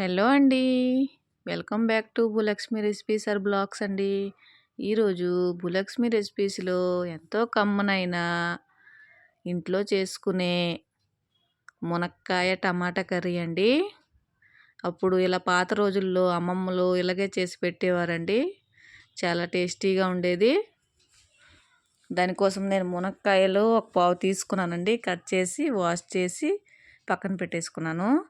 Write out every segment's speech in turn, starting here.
Hello అండి. Welcome back to Bhulakshmi recipes or blogs అండి. ఈరోజు భూలక్ష్మి రెసిపీస్లో ఎంతో కమ్మనైన ఇంట్లో చేసుకునే మునక్కాయ టమాటా కర్రీ అండి. అప్పుడు ఇలా పాత రోజుల్లో అమ్మమ్మలు ఇలాగే చేసి పెట్టేవారండి. చాలా టేస్టీగా ఉండేది. దానికోసం నేను మునక్కాయలు ఒక పావు తీసుకున్నానండి. కట్ చేసి వాష్ చేసి పక్కన పెట్టేసుకున్నాను.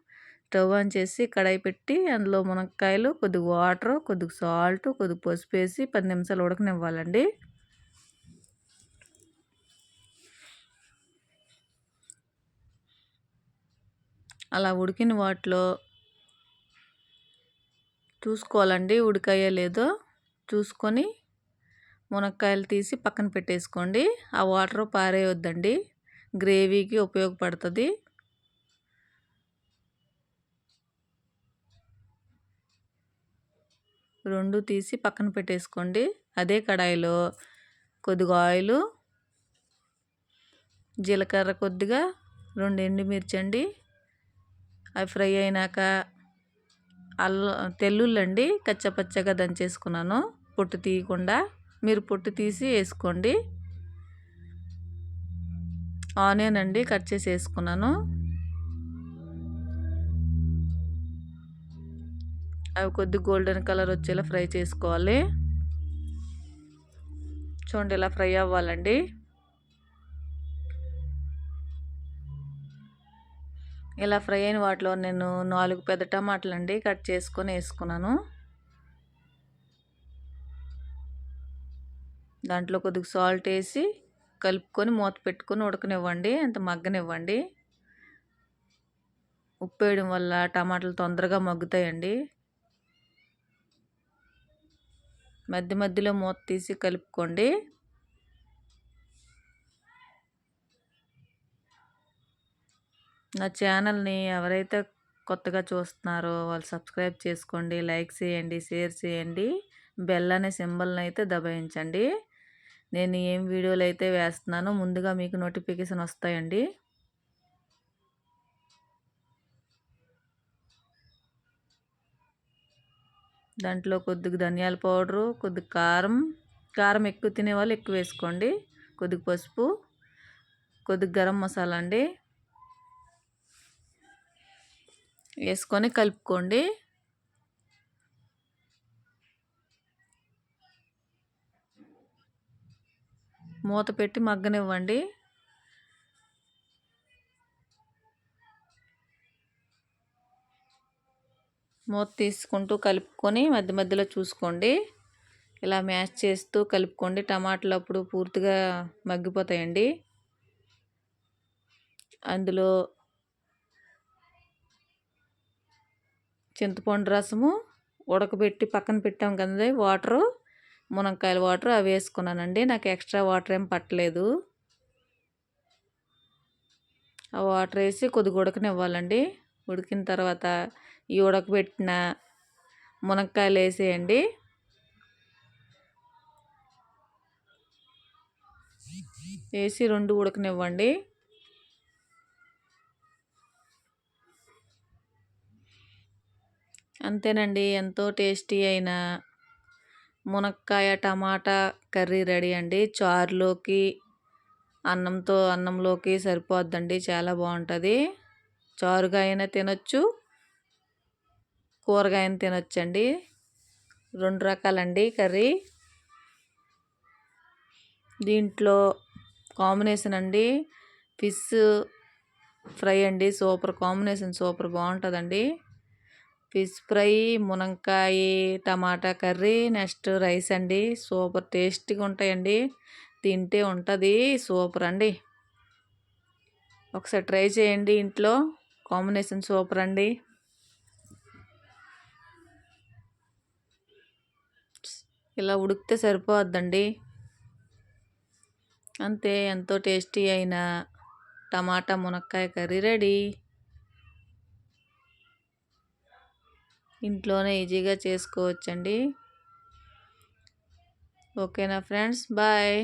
స్టవ్ ఆన్ చేసి కడాయి పెట్టి అందులో మునక్కాయలు కొద్దిగా వాటర్ కొద్దిగా సాల్ట్ కొద్దిగా పసుపు వేసి పది నిమిషాలు ఉడకనివ్వాలండి. అలా ఉడికిన వాటిలో చూసుకోవాలండి ఉడికాయో లేదో చూసుకొని మునక్కాయలు తీసి పక్కన పెట్టేసుకోండి. ఆ వాటర్ పారేయొద్దండి. గ్రేవీకి ఉపయోగపడుతుంది. రెండు తీసి పక్కన పెట్టేసుకోండి. అదే కడాయిలో కొద్దిగా ఆయిల్ జీలకర్ర కొద్దిగా రెండు ఎండుమిర్చి అండి. అవి ఫ్రై అయినాక అల్ల తెల్లుల్లండి కచ్చపచ్చగా దంచేసుకున్నాను. పొట్టు తీయకుండా మీరు పొట్టు తీసి వేసుకోండి. ఆనియన్ అండి కట్ చేసి వేసుకున్నాను. అవి కొద్ది గోల్డెన్ కలర్ వచ్చేలా ఫ్రై చేసుకోవాలి. చూడండి ఇలా ఫ్రై అవ్వాలండి. ఇలా ఫ్రై అయిన వాటిలో నేను నాలుగు పెద్ద టమాటాలు అండి కట్ చేసుకొని వేసుకున్నాను. దాంట్లో కొద్దిగా సాల్ట్ వేసి కలుపుకొని మూత పెట్టుకొని ఉడకనివ్వండి అంత మగ్గనివ్వండి. ఉప్పు వేయడం వల్ల టమాటాలు తొందరగా మగ్గుతాయండి. మధ్య మధ్యలో మూత తీసి కలుపుకోండి. నా ఛానల్ని ఎవరైతే కొత్తగా చూస్తున్నారో వాళ్ళు సబ్స్క్రైబ్ చేసుకోండి లైక్ చేయండి షేర్ చేయండి బెల్ అనే సింబల్ని అయితే దబాయించండి. నేను ఏం వీడియోలు అయితే వేస్తున్నానో ముందుగా మీకు నోటిఫికేషన్ వస్తాయండి. దాంట్లో కొద్దిగా ధనియాల పౌడరు కొద్దిగా కారం. కారం ఎక్కువ తినే వాళ్ళు ఎక్కువ వేసుకోండి. కొద్దిగా పసుపు కొద్దిగా గరం మసాలా అండి. వేసుకొని కలుపుకోండి. మూత పెట్టి మగ్గనివ్వండి. మూత తీసుకుంటూ కలుపుకొని మధ్య మధ్యలో చూసుకోండి. ఇలా మ్యాష్ చేస్తూ కలుపుకోండి. టమాటాలు అప్పుడు పూర్తిగా మగ్గిపోతాయండి. అందులో చింతపండు రసము ఉడకబెట్టి పక్కన పెట్టాం కదా వాటరు మునక్కాయల వాటర్ అవి వేసుకున్నానండి. నాకు ఎక్స్ట్రా వాటర్ ఏం పట్టలేదు. ఆ వాటర్ వేసి కొద్దిగా ఉడకనివ్వాలండి. ఉడికిన తర్వాత ఈ ఉడకబెట్టిన మునక్కాయలు వేసేయండి వేసి రెండు ఉడకనివ్వండి. అంతేనండి ఎంతో టేస్టీ అయిన మునక్కాయ టమాటా కర్రీ రెడీ అండి. చారులోకి అన్నంతో అన్నంలోకి సరిపోద్దండి చాలా బాగుంటుంది. చారుగా అయినా తినొచ్చు. కూరగాయని తినొచ్చండి. రెండు రకాలండి కర్రీ. దీంట్లో కాంబినేషన్ అండి. ఫిష్ ఫ్రై అండి సూపర్ కాంబినేషన్ సూపర్ బాగుంటుందండి. ఫిష్ ఫ్రై మునక్కాయ టమాటా కర్రీ నెక్స్ట్ రైస్ అండి. సూపర్ టేస్టీగా ఉంటాయండి. తింటే ఉంటుంది సూపర్ అండి. ఒకసారి ట్రై చేయండి ఇంట్లో. కాంబినేషన్ సూపర్ అండి. ఇలా ఉడికితే సరిపోద్దండి అంతే ఎంతో టేస్టీ అయిన టమాటా మునక్కాయ కర్రీ రెడీ. ఇంట్లోనే ఈజీగా చేసుకోవచ్చండి. ఓకేనా ఫ్రెండ్స్? బాయ్.